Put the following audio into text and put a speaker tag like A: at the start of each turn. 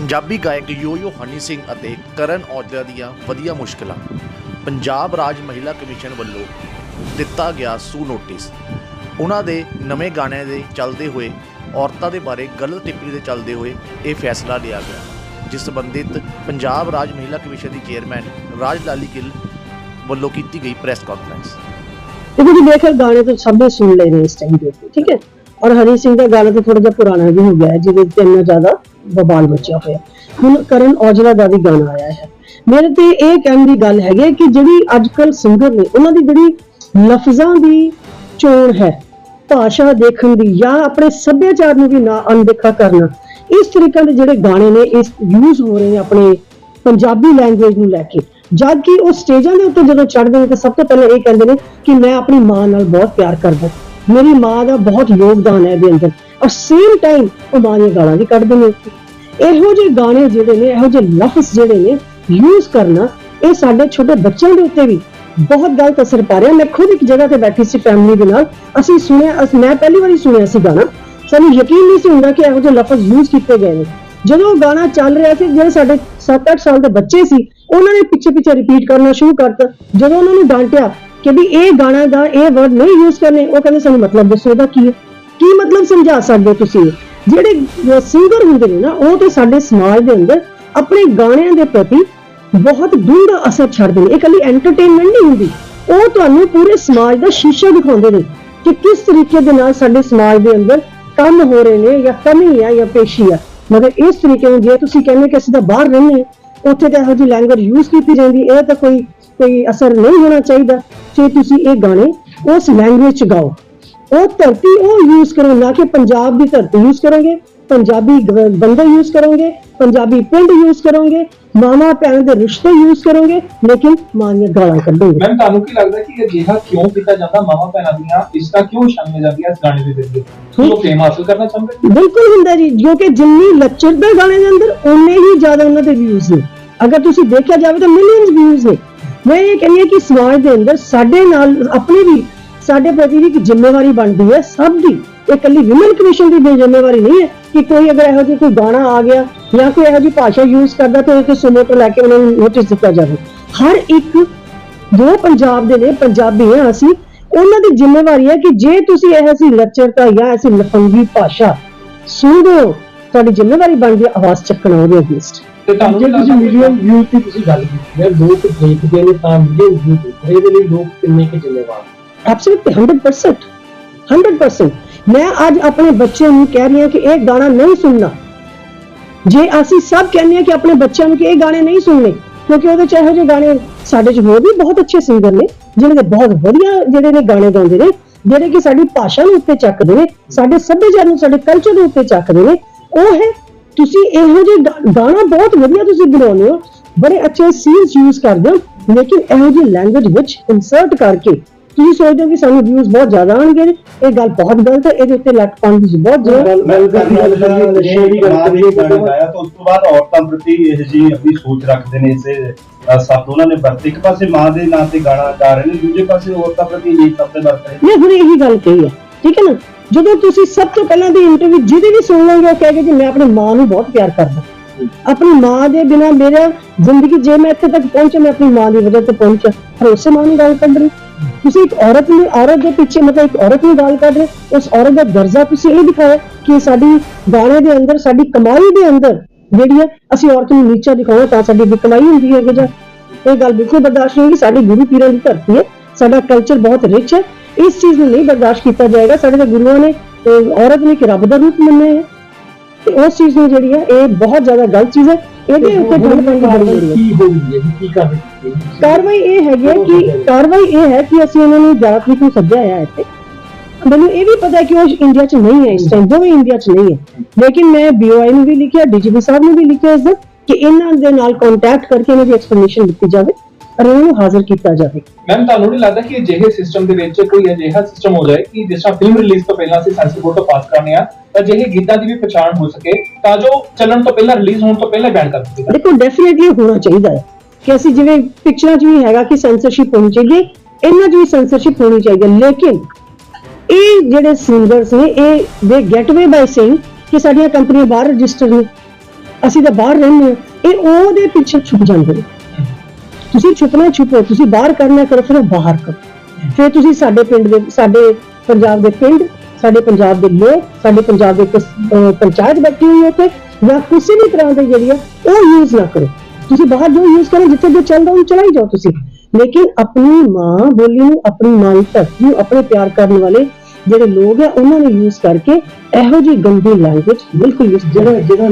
A: ਪੰਜਾਬੀ ਗਾਇਕ ਯੋਯੋ ਹਨੀ ਸਿੰਘ ਅਤੇ ਕਰਨ ਔਜਲਾ ਦੀਆਂ ਵਧੀਆ ਮੁਸ਼ਕਲਾਂ। ਪੰਜਾਬ ਰਾਜ ਮਹਿਲਾ ਕਮਿਸ਼ਨ ਵੱਲੋਂ ਦਿੱਤਾ ਗਿਆ ਸੂ ਨੋਟਿਸ। ਉਹਨਾਂ ਦੇ ਨਵੇਂ ਗਾਣੇ ਦੇ ਚੱਲਦੇ ਹੋਏ, ਔਰਤਾਂ ਦੇ ਬਾਰੇ ਗਲਤ ਟਿੱਪਣੀ ਦੇ ਚੱਲਦੇ ਹੋਏ ਇਹ ਫੈਸਲਾ ਲਿਆ ਗਿਆ। ਜਿਸ ਸੰਬੰਧਿਤ ਪੰਜਾਬ ਰਾਜ ਮਹਿਲਾ ਕਮਿਸ਼ਨ ਦੀ ਚੇਅਰਮੈਨ ਰਾਜ ਲਾਲੀ ਗਿੱਲ ਵੱਲੋਂ ਕੀਤੀ ਗਈ ਪ੍ਰੈਸ ਕਾਨਫਰੰਸ।
B: ਦੇਖੋ ਜੀ ਮੇਖਰ ਗਾਣੇ ਤਾਂ ਸਭ ਨੇ ਸੁਣ ਲਏ ਨੇ ਇਸ ਟਾਈਮ ਦੇ ਠੀਕ ਹੈ? ਔਰ ਹਰੀ ਸਿੰਘ ਦਾ ਗਾਣਾ ਤਾਂ ਥੋੜਾ ਜਿਹਾ ਪੁਰਾਣਾ ਵੀ ਹੋ ਗਿਆ ਜਿਹਦੇ ਤੇ ਇੰਨਾ ਜ਼ਿਆਦਾ ਬਬਾਲ ਮਚਿਆ ਹੋਇਆ। ਹੁਣ ਕਰਨ ਔਜਲਾ ਦਾ ਵੀ ਗਾਣਾ ਆਇਆ ਹੈ। ਮੇਰੇ ਤੇ ਇਹ ਕਹਿਣ ਦੀ ਗੱਲ ਹੈਗੀ ਹੈ ਕਿ ਜਿਹੜੀ ਅੱਜ ਕੱਲ ਸਿੰਗਰ ਨੇ, ਉਹਨਾਂ ਦੀ ਜਿਹੜੀ ਲਫ਼ਜ਼ਾਂ ਦੀ ਚੋਣ ਹੈ। ਭਾਸ਼ਾ ਦੇਖਣ ਦੀ ਜਾਂ ਆਪਣੇ ਸੱਭਿਆਚਾਰ ਨੂੰ ਵੀ ਨਾ ਅਣਦੇਖਾ ਕਰਨਾ। ਇਸ ਤਰੀਕੇ ਦੇ ਜਿਹੜੇ ਗਾਣੇ ਨੇ, ਇਸ ਯੂਜ਼ ਹੋ ਰਹੇ ਨੇ ਆਪਣੇ ਪੰਜਾਬੀ ਲੈਂਗੁਏਜ ਨੂੰ ਲੈ ਕੇ। ਜਦ ਕਿ ਉਹ ਸਟੇਜਾਂ ਦੇ ਉੱਤੇ ਜਦੋਂ ਚੜ੍ਹਦੇ ਨੇ, ਤਾਂ ਸਭ ਤੋਂ ਪਹਿਲਾਂ ਇਹ ਕਹਿੰਦੇ ਨੇ ਕਿ ਮੈਂ ਆਪਣੀ ਮਾਂ ਨਾਲ ਬਹੁਤ ਪਿਆਰ ਕਰਦਾ ਮੇਰੀ ਮਾਂ ਦਾ ਬਹੁਤ ਯੋਗਦਾਨ ਹੈ ਇਹਦੇ ਅੰਦਰ। ਔਰ ਸੇਮ ਟਾਈਮ ਉਹ ਮਾਂ ਦੀਆਂ ਗਾਲਾਂ ਵੀ ਕੱਢਦੇ ਨੇ ਇਹੋ ਜਿਹੇ ਗਾਣੇ ਜਿਹੜੇ ਨੇ, ਇਹੋ ਜਿਹੇ ਲਫ਼ਜ਼ ਜਿਹੜੇ ਨੇ ਯੂਜ਼ ਕਰਨਾ, ਇਹ ਸਾਡੇ ਛੋਟੇ ਬੱਚਿਆਂ ਦੇ ਉੱਤੇ ਵੀ ਬਹੁਤ ਗਲਤ ਅਸਰ ਪਾ ਰਿਹਾ। ਮੈਂ ਖੁਦ ਇੱਕ ਜਗ੍ਹਾ ਤੇ ਬੈਠੀ ਸੀ ਫੈਮਿਲੀ ਦੇ ਨਾਲ। ਅਸੀਂ ਸੁਣਿਆ, ਅਸੀਂ ਮੈਂ ਪਹਿਲੀ ਵਾਰੀ ਸੁਣਿਆ ਸੀ ਗਾਣਾ। ਸਾਨੂੰ ਯਕੀਨ ਨਹੀਂ ਸੀ ਹੁੰਦਾ ਕਿ ਇਹੋ ਜਿਹੇ ਲਫ਼ਜ਼ ਯੂਜ਼ ਕੀਤੇ ਗਏ ਨੇ। ਜਦੋਂ ਉਹ ਗਾਣਾ ਚੱਲ ਰਿਹਾ ਸੀ, ਜਿਹੜੇ ਸਾਡੇ 7-8 ਸਾਲ ਦੇ ਬੱਚੇ ਸੀ, ਉਹਨਾਂ ਨੇ ਪਿੱਛੇ ਪਿੱਛੇ ਰਿਪੀਟ ਕਰਨਾ ਸ਼ੁਰੂ ਕਰਤਾ। ਜਦੋਂ ਉਹਨਾਂ ਨੂੰ ਡਾਂਟਿਆ ਕਿ ਵੀ ਇਹ ਗਾਣਾ ਦਾ ਇਹ ਵਰਡ ਨਹੀਂ ਯੂਜ਼ ਕਰਨੇ, ਉਹ ਕਹਿੰਦੇ ਸਾਨੂੰ ਮਤਲਬ ਦੱਸੋ ਇਹਦਾ ਕੀ ਹੈ। ਕੀ ਮਤਲਬ ਸਮਝਾ ਸਕਦੇ ਤੁਸੀਂ? ਜਿਹੜੇ ਸਿੰਗਰ ਹੁੰਦੇ ਨੇ ਨਾ, ਉਹ ਤੇ ਸਾਡੇ ਸਮਾਜ ਦੇ ਅੰਦਰ ਆਪਣੇ ਗਾਣਿਆਂ ਦੇ ਪ੍ਰਤੀ ਬਹੁਤ ਡੂੰਘਾ ਅਸਰ ਛੱਡਦੇ ਨੇ। ਇਹ ਕੱਲੀ ਐਂਟਰਟੇਨਮੈਂਟ ਨਹੀਂ ਹੁੰਦੀ। ਉਹ ਤੁਹਾਨੂੰ ਪੂਰੇ ਸਮਾਜ ਦਾ ਸ਼ੀਸ਼ਾ ਦਿਖਾਉਂਦੇ ਨੇ ਕਿ ਕਿਸ ਤਰੀਕੇ ਦੇ ਨਾਲ ਸਾਡੇ ਸਮਾਜ ਦੇ ਅੰਦਰ ਕੰਮ ਹੋ ਰਹੇ ਨੇ ਜਾਂ ਕਮੀ ਹੈ ਜਾਂ ਪੇਸ਼ੀ ਆ। ਮਗਰ ਇਸ ਤਰੀਕੇ ਨੂੰ ਜੇ ਤੁਸੀਂ ਕਹਿੰਦੇ ਕਿ ਅਸੀਂ ਤਾਂ ਬਾਹਰ ਰਹਿੰਦੇ ਹਾਂ, ਉੱਥੇ ਤਾਂ ਇਹੋ ਜਿਹੀ ਲੈਂਗੁਏਜ ਯੂਜ਼ ਕੀਤੀ ਜਾਂਦੀ ਇਹ ਤਾਂ ਕੋਈ ਕੋਈ ਅਸਰ ਨਹੀਂ ਹੋਣਾ ਚਾਹੀਦਾ। ਜੇ ਤੁਸੀਂ ਇਹ ਗਾਣੇ ਉਸ ਲੈਂਗੁਏਜ ਚ ਗਾਓ। ਉਹ ਧਰਤੀ ਉਹ ਯੂਜ਼ ਕਰੋ ਨਾ ਕਿ ਪੰਜਾਬ ਦੀ ਧਰਤੀ ਯੂਜ਼ ਕਰੋਗੇ ਪੰਜਾਬੀ ਬੰਦੇ ਯੂਜ਼ ਕਰੋਗੇ ਪੰਜਾਬੀ ਪਿੰਡ ਯੂਜ਼ ਕਰੋਗੇ ਮਾਮਾ ਭੈਣ ਦੇ ਰਿਸ਼ਤੇ ਯੂਜ਼ ਕਰੋਗੇ ਲੇਕਿਨ ਮਾਂ ਦੀਆਂ ਗਾਲਾਂ ਕੱਢੋਗੇ।
C: ਮੈਮ ਤੁਹਾਨੂੰ ਕੀ ਲੱਗਦਾ ਕਿ ਅਜਿਹਾ ਕਿਉਂ ਕੀਤਾ ਜਾਂਦਾ? ਮਾਵਾ ਭੈਣਾਂ ਦੀਆਂ ਇਸਦਾ ਕਿਉਂ ਸ਼ਾਮਿਲ ਜਾਂਦੀਆਂ ਇਸ ਗਾਣੇ ਦੇ ਵਿੱਚ ਕੀ ਉਹ ਫੇਮ ਹਾਸਲ ਕਰਨਾ ਚਾਹੁੰਦੇ?
B: ਬਿਲਕੁਲ ਹੁੰਦਾ ਜੀ ਜੋ ਕਿ ਜਿੰਨੀ ਲੱਚਰਦਾ ਗਾਣੇ ਦੇ ਅੰਦਰ ਉਨੇ ਹੀ ਜ਼ਿਆਦਾ ਉਹਨਾਂ ਦੇ ਵਿਊਜ਼ ਨੇ। ਅਗਰ ਤੁਸੀਂ ਦੇਖਿਆ ਜਾਵੇ ਤਾਂ ਮਿਲੀਅਨਸ ਵਿਊਜ਼ ਨੇ। ਮੈਂ ਇਹ ਕਹਿੰਦੀ ਹਾਂ ਕਿ ਸਮਾਜ ਦੇ ਅੰਦਰ ਸਾਡੇ ਨਾਲ ਆਪਣੇ ਵੀ, ਸਾਡੇ ਪ੍ਰਤੀ ਵੀ ਇੱਕ ਜ਼ਿੰਮੇਵਾਰੀ ਬਣਦੀ ਹੈ, ਸਭ ਦੀ। ਇਹ ਇਕੱਲੀ ਵਿਮਨ ਕਮਿਸ਼ਨ ਦੀ ਬੇ ਜ਼ਿੰਮੇਵਾਰੀ ਨਹੀਂ ਹੈ ਕਿ ਕੋਈ ਅਗਰ ਇਹੋ ਜਿਹਾ ਕੋਈ ਗਾਣਾ ਆ ਗਿਆ ਜਾਂ ਕੋਈ ਇਹੋ ਜਿਹੀ ਭਾਸ਼ਾ ਯੂਜ਼ ਕਰਦਾ ਤਾਂ ਉਹ ਸੁਮੋ ਤੋਂ ਲੈ ਕੇ ਉਹਨਾਂ ਨੂੰ ਨੋਟਿਸ ਦਿੱਤਾ ਜਾਵੇ। ਹਰ ਇੱਕ, ਜੋ ਪੰਜਾਬ ਦੇ ਨੇ, ਪੰਜਾਬੀ ਹਾਂ ਅਸੀਂ, ਉਹਨਾਂ ਦੀ ਜ਼ਿੰਮੇਵਾਰੀ ਹੈ ਕਿ ਜੇ ਤੁਸੀਂ ਇਹ ਅਸੀਂ ਲੱਚਰਤਾ ਜਾਂ ਐਸੀ ਲਫੰਗੀ ਭਾਸ਼ਾ ਸੁਣਦੇ ਹੋ, ਤੁਹਾਡੀ ਜ਼ਿੰਮੇਵਾਰੀ ਬਣਦੀ ਹੈ ਆਵਾਜ਼ ਚੱਕਣਾ ਉਹਦੇ ਅਗੇਂਸਟ
C: ਤੇ ਤੁਹਾਨੂੰ
D: ਜੇ ਤੁਸੀਂ ਮਿਲੀਅਨ ਵਿਊ ਦੀ ਤੁਸੀਂ ਗੱਲ ਕੀਤੀ ਹੈ, ਲੋਕ ਦੇਖਦੇ ਨੇ ਤਾਂ ਮਿਲੀਅਨ ਵਿਊ ਦੇਖਦੇ ਇਹਦੇ ਲਈ ਲੋਕ ਕਿੰਨੇ ਕੁ ਜ਼ਿੰਮੇਵਾਰ
B: ਐਬਸੋਲੂਟਲੀ 100% 100% ਮੈਂ ਅੱਜ ਆਪਣੇ ਬੱਚਿਆਂ ਨੂੰ ਕਹਿ ਰਹੀ ਹਾਂ ਕਿ ਇਹ ਗਾਣਾ ਨਹੀਂ ਸੁਣਨਾ। ਜੇ ਅਸੀਂ ਸਭ ਕਹਿੰਦੇ ਹਾਂ ਕਿ ਆਪਣੇ ਬੱਚਿਆਂ ਨੂੰ ਕਿ ਇਹ ਗਾਣੇ ਨਹੀਂ ਸੁਣਨੇ, ਕਿਉਂਕਿ ਉਹਦੇ ਚ ਇਹੋ ਜਿਹੇ ਗਾਣੇ ਸਾਡੇ ਚ ਹੋਰ ਵੀ ਬਹੁਤ ਅੱਛੇ ਸਿੰਗਰ ਨੇ ਜਿਹੜੇ ਦੇ ਬਹੁਤ ਵਧੀਆ ਜਿਹੜੇ ਨੇ ਗਾਣੇ ਗਾਉਂਦੇ ਨੇ, ਜਿਹੜੇ ਕਿ ਸਾਡੀ ਭਾਸ਼ਾ ਨੂੰ ਉੱਤੇ ਚੱਕਦੇ ਨੇ, ਸਾਡੇ ਸੱਭਿਆਚਾਰ ਨੂੰ, ਸਾਡੇ ਕਲਚਰ ਨੂੰ ਉੱਤੇ ਚੱਕਦੇ ਨੇ, ਉਹ ਹੈ ਤੁਸੀਂ ਇਹੋ ਜਿਹੇ ਗਾਣਾ ਬਹੁਤ ਵਧੀਆ ਤੁਸੀਂ ਬਣਾਉਂਦੇ ਹੋ ਬੜੇ ਅੱਛੇ ਸੀਨਸ ਯੂਜ਼ ਕਰਦੇ ਹੋ ਲੇਕਿਨ ਇਹੋ ਜਿਹੀ ਲੈਂਗੁਏਜ ਵਿੱਚ ਇਨਸਰਟ ਕਰਕੇ ਤੁਸੀਂ ਸੋਚਦੇ ਹੋ ਕਿ ਸਾਨੂੰ ਵਿਊਜ਼ ਬਹੁਤ ਜ਼ਿਆਦਾ ਆਣਗੇ ਇਹ ਗੱਲ ਬਹੁਤ ਗਲਤ ਹੈ ਇਹਦੇ ਉੱਤੇ ਲੱਟ ਪਾਉਣ ਦੀ ਬਹੁਤ ਜ਼ਰੂਰਤ ਹੈ।
E: ਤਾਂ ਉਸ ਤੋਂ ਬਾਅਦ ਔਰਤਾਂ ਪ੍ਰਤੀ ਇਹ ਜੀ ਆਪਣੀ ਸੋਚ ਰੱਖਦੇ ਨੇ ਇਸੇ ਸ਼ਬਦ ਉਹਨਾਂ ਨੇ ਵਰਤੇ ਇੱਕ ਪਾਸੇ ਮਾਂ ਦੇ ਨਾਂ ਤੇ ਗਾਣਾ ਗਾ ਰਹੇ ਨੇ ਦੂਜੇ ਪਾਸੇ ਔਰਤਾਂ ਪ੍ਰਤੀ ਇਹ ਸ਼ਬਦ ਵਰਤ ਰਹੇ ਨੇ।
B: ਮੈਂ ਹੁਣ ਇਹੀ ਗੱਲ ਕਹੀ ਹੈ ਠੀਕ ਹੈ ਨਾ? ਜਦੋਂ ਤੁਸੀਂ ਸਭ ਤੋਂ ਪਹਿਲਾਂ ਦੀ ਇੰਟਰਵਿਊ ਜਿਹਦੀ ਵੀ ਸੁਣ ਲਓਗੇ, ਉਹ ਕਹੇਗਾ ਕਿ ਮੈਂ ਆਪਣੀ ਮਾਂ ਨੂੰ ਬਹੁਤ ਪਿਆਰ ਕਰਦਾ। ਆਪਣੀ ਮਾਂ ਦੇ ਬਿਨਾ ਮੇਰਾ ਜ਼ਿੰਦਗੀ, ਜੇ ਮੈਂ ਇੱਥੇ ਤੱਕ ਪਹੁੰਚਿਆ, ਮੈਂ ਆਪਣੀ ਮਾਂ ਦੀ ਵਜ੍ਹਾ ਤੋਂ ਪਹੁੰਚਿਆ। ਭਰੋਸੇ ਮਾਂ ਨੂੰ ਗੱਲ ਕੱਢ ਰਹੀ ਤੁਸੀਂ ਇੱਕ ਔਰਤ ਨੂੰ, ਔਰਤ ਦੇ ਪਿੱਛੇ ਮਤਲਬ ਇੱਕ ਔਰਤ ਨੂੰ ਗੱਲ ਕਰ ਰਹੇ ਉਸ ਔਰਤ ਦਾ ਦਰਜਾ ਤੁਸੀਂ ਇਹ ਦਿਖਾਇਆ ਕਿ ਸਾਡੀ ਗਾਣੇ ਦੇ ਅੰਦਰ, ਸਾਡੀ ਕਮਾਈ ਦੇ ਅੰਦਰ ਜਿਹੜੀ ਹੈ ਅਸੀਂ ਔਰਤ ਨੂੰ ਨੀਚਾ ਦਿਖਾਉਣਾ ਤਾਂ ਸਾਡੀ ਵੀ ਕਮਾਈ ਹੁੰਦੀ ਹੈ ਕਿ ਜਾਂ ਇਹ ਗੱਲ ਬਿਲਕੁਲ ਬਰਦਾਸ਼ਤ ਨਹੀਂ ਹੋਗੀ ਸਾਡੀ ਗੁਰੂ ਪੀਰਾਂ ਦੀ ਧਰਤੀ ਹੈ, ਸਾਡਾ ਕਲਚਰ ਬਹੁਤ ਰਿਚ ਹੈ ਇਸ ਚੀਜ਼ ਨੂੰ ਨਹੀਂ ਬਰਦਾਸ਼ਤ ਕੀਤਾ ਜਾਏਗਾ ਸਾਡੇ ਤਾਂ ਗੁਰੂਆਂ ਨੇ ਅਹ, ਔਰਤ ਨੂੰ ਇੱਕ ਰੱਬ ਦਾ ਰੂਪ ਮੰਨਿਆ ਹੈ ਤੇ ਉਸ ਚੀਜ਼ ਨੂੰ ਜਿਹੜੀ ਹੈ ਇਹ ਬਹੁਤ ਜ਼ਿਆਦਾ ਗਲਤ ਚੀਜ਼ ਹੈ ਇਹਦੇ ਉੱਤੇ ਠੰਡ ਪੈਣ ਦੀ ਬੜੀ ਜ਼ਰੂਰਤ ਹੈ
D: ਕੀ ਹੋਈ ਹੈ ਕੀ ਕਰ ਰਹੀ ਹੈ
B: ਕਾਰਵਾਈ ਇਹ ਹੈਗੀ ਹੈ ਕਿ ਕਾਰਵਾਈ ਇਹ ਹੈ ਕਿ ਅਸੀਂ ਉਹਨਾਂ ਨੂੰ 11 ਤਰੀਕ ਨੂੰ ਸੱਦਿਆ ਹੈ ਇੱਥੇ। ਮੈਨੂੰ ਇਹ ਵੀ ਪਤਾ ਹੈ ਕਿ ਉਹ ਇੰਡੀਆ 'ਚ ਨਹੀਂ ਹੈ ਇਸ ਟਾਈਮ ਦੋਵੇਂ ਇੰਡੀਆ 'ਚ ਨਹੀਂ ਹੈ। ਲੇਕਿਨ ਮੈਂ ਬੀਓਆਈ ਨੂੰ ਵੀ ਲਿਖਿਆ ਡੀਜੀਪੀ ਸਾਹਿਬ ਨੂੰ ਵੀ ਲਿਖਿਆ ਇਸ ਦਾ ਕਿ ਇਹਨਾਂ ਦੇ ਨਾਲ ਕੰਟੈਕਟ ਕਰਕੇ ਇਹਨਾਂ ਦੀ ਐਕਸਪਲੇਨੇਸ਼ਨ ਦਿੱਤੀ ਜਾਵੇ। ਨੂੰ ਹਾਜ਼ਰ ਕੀਤਾ ਜਾਵੇ।
C: ਮੈਮ ਤੁਹਾਨੂੰ ਨਹੀਂ ਲੱਗਦਾ ਕਿ ਅਜਿਹੇ ਸਿਸਟਮ ਦੇ ਵਿੱਚ ਕੋਈ ਅਜਿਹਾ ਸਿਸਟਮ ਹੋ ਜਾਏ ਕਿ ਜਿਸ ਤਰ੍ਹਾਂ ਫਿਲਮ ਰਿਲੀਜ਼ ਤੋਂ ਪਹਿਲਾਂ ਅਸੀਂ ਸੈਂਸਰ ਬੋਰਡ ਤੋਂ ਪਾਸ ਕਰਨੇ ਆ ਤਾਂ ਅਜਿਹੇ ਗੀਤਾਂ ਦੀ ਵੀ ਪਛਾਣ ਹੋ ਸਕੇ ਤਾਂ ਜੋ ਚੱਲਣ ਤੋਂ ਪਹਿਲਾਂ ਰਿਲੀਜ਼ ਹੋਣ ਤੋਂ ਪਹਿਲਾਂ ਬੈਨ ਕਰ ਦਿੱਤੀ ਜਾਵੇ
B: ਦੇਖੋ ਡੈਫੀਨਿਟਲੀ ਹੋਣਾ ਚਾਹੀਦਾ ਹੈ ਕਿ ਅਸੀਂ ਜਿਵੇਂ ਪਿਕਚਰਾਂ 'ਚ ਵੀ ਹੈਗਾ ਕਿ ਸੈਂਸਰਸ਼ਿਪ ਹੋਣੀ ਚਾਹੀਦੀ ਹੈ ਇਹਨਾਂ 'ਚ ਵੀ ਸੈਂਸਰਸ਼ਿਪ ਹੋਣੀ ਚਾਹੀਦੀ ਹੈ ਲੇਕਿਨ ਇਹ ਜਿਹੜੇ ਸਿੰਗਰਸ ਨੇ ਇਹ ਦੇ ਗੈਟ ਅਵੇ ਬਾਈ ਸੇਇੰਗ ਕਿ ਸਾਡੀਆਂ ਕੰਪਨੀਆਂ ਬਾਹਰ ਰਜਿਸਟਰ ਨੇ ਅਸੀਂ ਤਾਂ ਬਾਹਰ ਰਹਿੰਦੇ ਹਾਂ ਇਹ ਉਹਦੇ ਪਿੱਛੇ ਛੁਪ ਜਾਂਦੇ ਨੇ। ਤੁਸੀਂ ਛੁਪਣਾ ਛੁਪੋ, ਤੁਸੀਂ ਬਾਹਰ ਕਰਨਾ ਕਰੋ, ਫਿਰ ਉਹ ਬਾਹਰ ਕਰੋ। ਫਿਰ ਤੁਸੀਂ ਸਾਡੇ ਪਿੰਡ ਦੇ, ਸਾਡੇ ਪੰਜਾਬ ਦੇ ਪਿੰਡ, ਸਾਡੇ ਪੰਜਾਬ ਦੇ ਲੋਕ, ਸਾਡੇ ਪੰਜਾਬ ਦੇ ਪੰਚਾਇਤ ਬੈਠੀ ਹੋਈ ਹੈ ਤੇ ਜਾਂ ਕਿਸੇ ਵੀ ਤਰ੍ਹਾਂ ਦੇ ਜਿਹੜੀ ਆ, ਉਹ ਯੂਜ਼ ਨਾ ਕਰੋ। ਤੁਸੀਂ ਬਾਹਰ ਜੋ ਯੂਜ਼ ਕਰੋ, ਜਿੱਥੇ ਜੋ ਚੱਲਦਾ ਉਹ ਚਲਾਈ ਜਾਓ ਤੁਸੀਂ। ਲੇਕਿਨ ਆਪਣੀ ਮਾਂ ਬੋਲੀ ਨੂੰ, ਆਪਣੀ ਮਾਂ ਦੀ ਧਰਤੀ ਨੂੰ ਆਪਣੇ ਪਿਆਰ ਕਰਨ ਵਾਲੇ ਜਿਹੜੇ ਲੋਕ ਆ, ਉਹਨਾਂ ਨੂੰ ਯੂਜ਼ ਕਰਕੇ ਇਹੋ ਜਿਹੀ ਗੰਦੀ ਲੈਂਗੁਏਜ ਬਿਲਕੁਲ ਯੂਜ
D: ਜਿਹੜਾ ਜਿਹੜਾ